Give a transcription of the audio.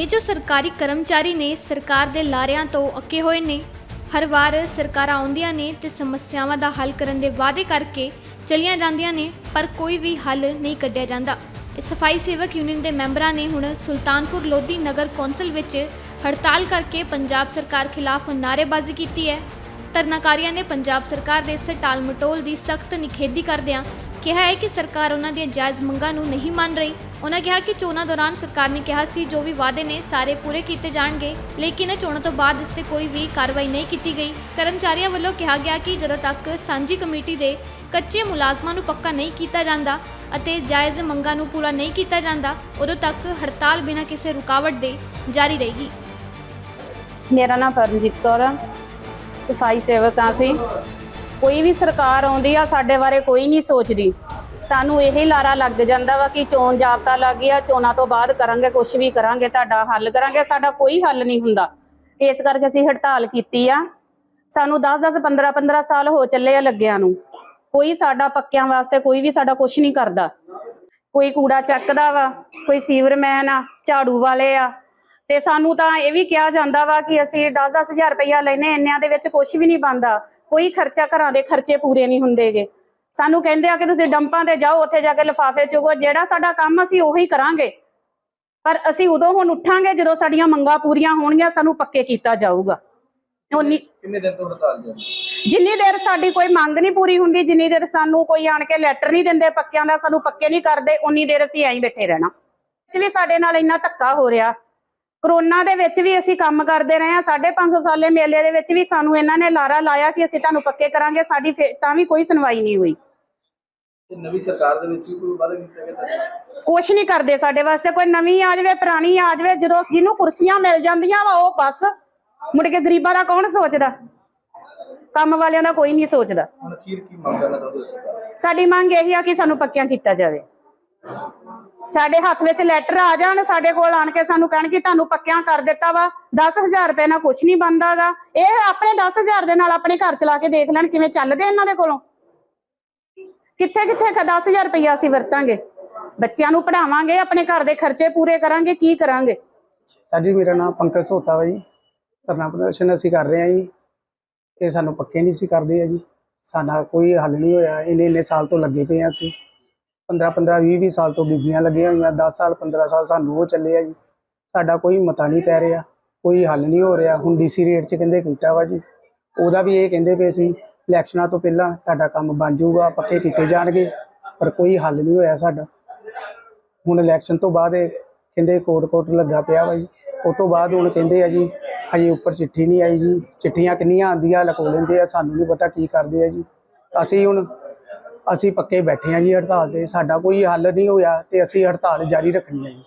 ਇਹ ਜੋ ਸਰਕਾਰੀ ਕਰਮਚਾਰੀ ਨੇ ਸਰਕਾਰ ਦੇ ਲਾਰਿਆਂ ਤੋਂ ਅੱਕੇ ਹੋਏ ਨੇ, ਹਰ ਵਾਰ ਸਰਕਾਰਾਂ ਆਉਂਦੀਆਂ ਨੇ ਤੇ ਸਮੱਸਿਆਵਾਂ ਦਾ ਹੱਲ ਕਰਨ ਦੇ ਵਾਅਦੇ ਕਰਕੇ ਚਲੀਆਂ ਜਾਂਦੀਆਂ ਨੇ, ਪਰ ਕੋਈ ਵੀ ਹੱਲ ਨਹੀਂ ਕੱਢਿਆ ਜਾਂਦਾ। ਇਹ ਸਫ਼ਾਈ ਸੇਵਕ ਯੂਨੀਅਨ ਦੇ ਮੈਂਬਰਾਂ ਨੇ ਹੁਣ ਸੁਲਤਾਨਪੁਰ ਲੋਧੀ ਨਗਰ ਕੌਂਸਲ ਵਿੱਚ ਹੜਤਾਲ ਕਰਕੇ ਪੰਜਾਬ ਸਰਕਾਰ ਖਿਲਾਫ ਨਾਅਰੇਬਾਜ਼ੀ ਕੀਤੀ ਹੈ। ਧਰਨਾਕਾਰੀਆਂ ਨੇ ਪੰਜਾਬ ਸਰਕਾਰ ਦੇ ਇਸ ਟਾਲ ਮਟੋਲ ਦੀ ਸਖਤ ਨਿਖੇਧੀ ਕਰਦਿਆਂ ਕਿਹਾ ਹੈ ਕਿ ਸਰਕਾਰ ਉਹਨਾਂ ਦੀਆਂ ਜਾਇਜ਼ ਮੰਗਾਂ ਨੂੰ ਨਹੀਂ ਮੰਨ ਰਹੀ। ਉਹਨਾਂ ਕਿਹਾ ਕਿ ਚੋਣਾਂ ਦੌਰਾਨ ਸਰਕਾਰ ਨੇ ਕਿਹਾ ਸੀ, ਜੋ ਵੀ ਵਾਅਦੇ ਨੇ ਸਾਰੇ ਪੂਰੇ ਕੀਤੇ ਜਾਣਗੇ, ਲੇਕਿਨ ਚੋਣਾਂ ਤੋਂ ਬਾਅਦ ਇਸ ਤੇ ਕੋਈ ਵੀ ਕਾਰਵਾਈ ਨਹੀਂ ਕੀਤੀ ਗਈ। ਕਰਮਚਾਰੀਆਂ ਵੱਲੋਂ ਕਿਹਾ ਗਿਆ ਕਿ ਜਦੋਂ ਤੱਕ ਸਾਂਝੀ ਕਮੇਟੀ ਦੇ ਕੱਚੇ ਮੁਲਾਜ਼ਮਾਂ ਨੂੰ ਪੱਕਾ ਨਹੀਂ ਕੀਤਾ ਜਾਂਦਾ ਅਤੇ ਜਾਇਜ਼ ਮੰਗਾਂ ਨੂੰ ਪੂਰਾ ਨਹੀਂ ਕੀਤਾ ਜਾਂਦਾ, ਉਦੋਂ ਤੱਕ ਹੜਤਾਲ ਬਿਨਾਂ ਕਿਸੇ ਰੁਕਾਵਟ ਦੇ ਜਾਰੀ ਰਹੇਗੀ। ਮੇਰਾ ਨਾਮ ਪਰਮਜੀਤ ਕੌਰ ਆ। ਸਫ਼ਾਈ ਸੇਵਕ ਆ ਸੀ ਕੋਈ ਵੀ ਸਰਕਾਰ ਆਉਂਦੀ ਆ, ਸਾਡੇ ਬਾਰੇ ਕੋਈ ਨਹੀਂ ਸੋਚਦੀ। ਸਾਨੂੰ ਇਹੀ ਲਾਰਾ ਲੱਗ ਜਾਂਦਾ ਵਾ ਕਿ ਚੋਣ ਜਾਬਤਾ ਲੱਗ ਗਿਆ, ਚੋਣਾਂ ਤੋਂ ਬਾਅਦ ਕਰਾਂਗੇ ਕੁਝ ਵੀ ਕਰਾਂਗੇ, ਤੁਹਾਡਾ ਹੱਲ ਕਰਾਂਗੇ, ਸਾਡਾ ਕੋਈ ਹੱਲ ਨਹੀਂ ਹੁੰਦਾ। ਇਸ ਕਰਕੇ ਅਸੀਂ ਹੜਤਾਲ ਕੀਤੀ ਆ। ਸਾਨੂੰ 10 10 15 15 ਸਾਲ ਹੋ ਚੱਲੇ ਆ ਲੱਗਿਆਂ ਨੂੰ। ਕੋਈ ਸਾਡਾ ਪੱਕਿਆਂ ਵਾਸਤੇ ਕੋਈ ਵੀ ਸਾਡਾ ਕੁਝ ਨਹੀਂ ਕਰਦਾ। ਕੋਈ ਕੂੜਾ ਚੱਕਦਾ ਵਾ, ਕੋਈ ਸੀਵਰਮੈਨ ਆ, ਝਾੜੂ ਵਾਲੇ ਆ। ਤੇ ਸਾਨੂੰ ਤਾਂ ਇਹ ਵੀ ਕਿਹਾ ਜਾਂਦਾ ਵਾ ਕਿ ਅਸੀਂ 10-10 ਹਜ਼ਾਰ ਰੁਪਇਆ ਲੈਨੇ ਇੰਨਿਆਂ ਦੇ ਵਿੱਚ ਕੁਝ ਵੀ ਨਹੀਂ ਬਣਦਾ। ਕੋਈ ਖਰਚਾ ਘਰਾਂ ਦੇ ਖਰਚੇ ਪੂਰੇ ਨਹੀਂ ਹੁੰਦੇਗੇ। ਸਾਨੂੰ ਕਹਿੰਦੇ ਆ ਕਿ ਤੁਸੀਂ ਡੰਪਾਂ ਤੇ ਜਾਓ ਉੱਥੇ ਜਾ ਕੇ ਲਿਫਾਫੇ ਚੁਗੋ ਜਿਹੜਾ ਸਾਡਾ ਕੰਮ ਅਸੀਂ ਉਹੀ ਕਰਾਂਗੇ। ਪਰ ਅਸੀਂ ਉਦੋਂ ਹੁਣ ਉੱਠਾਂਗੇ ਜਦੋਂ ਸਾਡੀਆਂ ਮੰਗਾਂ ਪੂਰੀਆਂ ਹੋਣਗੀਆਂ ਸਾਨੂੰ ਪੱਕੇ ਕੀਤਾ ਜਾਊਗਾ। ਉਨੀ ਕਿੰਨੇ ਦਿਨ ਤੋਂ ਹੜਤਾਲ ਜਾਰੀ ਜਿੰਨੀ ਦੇਰ ਸਾਡੀ ਕੋਈ ਮੰਗ ਨਹੀਂ ਪੂਰੀ ਹੁੰਦੀ ਜਿੰਨੀ ਦੇਰ ਸਾਨੂੰ ਕੋਈ ਆਣ ਕੇ ਲੈਟਰ ਨਹੀਂ ਦਿੰਦੇ ਪੱਕਿਆਂ ਦਾ ਸਾਨੂੰ ਪੱਕੇ ਨਹੀਂ ਕਰਦੇ ਉਨੀ ਦੇਰ ਅਸੀਂ ਐਂ ਬੈਠੇ ਰਹਿਣਾ। ਵੀ ਸਾਡੇ ਨਾਲ ਇੰਨਾ ਧੱਕਾ ਹੋ ਰਿਹਾ। ਕਰੋਨਾ ਦੇ ਵਿੱਚ ਵੀ ਅਸੀਂ ਕੰਮ ਕਰਦੇ ਰਹੇ ਆ 550 ਸਾਲੇ ਮੇਲੇ ਦੇ ਵਿੱਚ ਵੀ ਸਾਨੂੰ ਇਹਨਾਂ ਨੇ ਲਾਰਾ ਲਾਇਆ ਕਿ ਅਸੀਂ ਤੁਹਾਨੂੰ ਪੱਕੇ ਕਰਾਂਗੇ ਸਾਡੀ ਤਾਂ ਵੀ ਕੋਈ ਸੁਣਵਾਈ ਨਹੀਂ ਹੋਈ। ਤੇ ਨਵੀਂ ਸਰਕਾਰ ਦੇ ਵਿੱਚ ਵੀ ਕੋਈ ਵਾਅਦਾ ਕੀਤਾ ਗਿਆ ਤੁਹਾਡੇ ਕੁਛ ਨਹੀਂ ਕਰਦੇ ਸਾਡੇ ਵਾਸਤੇ ਕੋਈ ਨਵੀਂ ਆ ਜਾਵੇ ਪੁਰਾਣੀ ਆ ਜਾਵੇ ਜਦੋਂ ਜਿਹਨੂੰ ਕੁਰਸੀਆਂ ਮਿਲ ਜਾਂਦੀਆਂ ਵਾ ਉਹ ਬਸ। ਮੁੜ ਕੇ ਗਰੀਬਾਂ ਦਾ ਕੌਣ ਸੋਚਦਾ? ਕੰਮ ਵਾਲਿਆਂ ਦਾ ਕੋਈ ਨਹੀਂ ਸੋਚਦਾ। ਹੁਣ ਅਖੀਰ ਕੀ ਮੰਗ ਕਰਨਾ ਚਾਹੁੰਦੇ ਹੋ ਸਾਡੀ ਮੰਗ ਇਹੀ ਆ ਕਿ ਸਾਨੂੰ ਪੱਕਿਆਂ ਕੀਤਾ ਜਾਵੇ। ਸਾਡੇ ਹੱਥ ਵਿੱਚ ਲੈਟਰ ਆ ਜਾਣ, ਸਾਡੇ ਕੋਲ ਆਣ ਕੇ ਸਾਨੂੰ ਕਹਿਣ ਕਿ ਤੁਹਾਨੂੰ ਪੱਕਿਆਂ ਕਰ ਦਿੱਤਾ ਵਾ 10000 ਰੁਪਏ ਨਾਲ ਕੁਝ ਨਹੀਂ ਬੰਦਾਗਾ ਇਹ ਆਪਣੇ 10000 ਦੇ ਨਾਲ ਆਪਣੇ ਘਰ ਚਲਾ ਕੇ ਦੇਖ ਲੈਣ ਕਿਵੇਂ ਚੱਲਦੇ ਇਹਨਾਂ ਦੇ ਕੋਲੋਂ। ਕਿੱਥੇ ਕਿੱਥੇ 10000 ਰੁਪਇਆ ਅਸੀਂ ਵਰਤਾਂਗੇ। ਬੱਚਿਆਂ ਨੂੰ ਪੜਾਵਾਂਗੇ ਆਪਣੇ ਘਰ ਦੇ ਖਰਚੇ ਪੂਰੇ ਕਰਾਂਗੇ, ਕੀ ਕਰਾਂਗੇ? ਸਾਡੀ ਮੇਰਾ ਨਾਮ ਪੰਕਜ ਸੋਤਾ ਵਾ ਜੀ। ਧਰਨਾ ਪ੍ਰਦਰਸ਼ਨ ਅਸੀਂ ਕਰ ਰਹੇ ਹਾਂ ਜੀ। ਇਹ ਸਾਨੂੰ ਪੱਕੇ ਨਹੀਂ ਸੀ ਕਰਦੇ ਆ ਜੀ। ਸਾਡਾ ਕੋਈ ਹੱਲ ਨਹੀਂ ਹੋਇਆ। ਇੰਨੇ ਇੰਨੇ ਸਾਲ ਤੋਂ ਲੱਗੇ ਪਏ ਆ ਅਸੀਂ। 15 15 20 20 ਸਾਲ ਤੋਂ ਬੀਬੀਆਂ ਲੱਗੀਆਂ ਹੋਈਆਂ 10 ਸਾਲ 15 ਸਾਲ ਸਾਨੂੰ ਉਹ ਚੱਲੇ ਆ ਜੀ। ਸਾਡਾ ਕੋਈ ਮਤਾ ਨਹੀਂ ਪੈ ਰਿਹਾ, ਕੋਈ ਹੱਲ ਨਹੀਂ ਹੋ ਰਿਹਾ। ਹੁਣ ਡੀਸੀ ਰੇਟ 'ਚ ਕਹਿੰਦੇ ਕੀਤਾ ਵਾ ਜੀ। ਉਹਦਾ ਵੀ ਇਹ ਕਹਿੰਦੇ ਪਏ ਸੀ, ਇਲੈਕਸ਼ਨਾਂ ਤੋਂ ਪਹਿਲਾਂ ਤੁਹਾਡਾ ਕੰਮ ਬਣ ਜਾਊਗਾ, ਪੱਕੇ ਕੀਤੇ ਜਾਣਗੇ, ਪਰ ਕੋਈ ਹੱਲ ਨਹੀਂ ਹੋਇਆ ਸਾਡਾ। ਹੁਣ ਇਲੈਕਸ਼ਨ ਤੋਂ ਬਾਅਦ ਇਹ ਕਹਿੰਦੇ ਕੋਟ ਕੋਟ ਲੱਗਾ ਪਿਆ ਵਾ ਜੀ। ਉਸ ਤੋਂ ਬਾਅਦ ਹੁਣ ਕਹਿੰਦੇ ਆ ਜੀ, ਹਜੇ ਉੱਪਰ ਚਿੱਠੀ ਨਹੀਂ ਆਈ ਜੀ। ਚਿੱਠੀਆਂ ਕਿੰਨੀਆਂ ਆਂਦੀਆਂ ਲਕੋ ਲੈਂਦੇ ਆ, ਸਾਨੂੰ ਨਹੀਂ ਪਤਾ ਕੀ ਕਰਦੇ ਆ ਜੀ। ਅਸੀਂ ਹੁਣ ਅਸੀਂ ਪੱਕੇ ਬੈਠੇ ਹਾਂ ਜੀ ਹੜਤਾਲ ਤੇ, ਸਾਡਾ ਕੋਈ ਹੱਲ ਨਹੀਂ ਹੋਇਆ ਤੇ ਅਸੀਂ ਹੜਤਾਲ ਜਾਰੀ ਰੱਖਣੀ ਹੈ ਜੀ।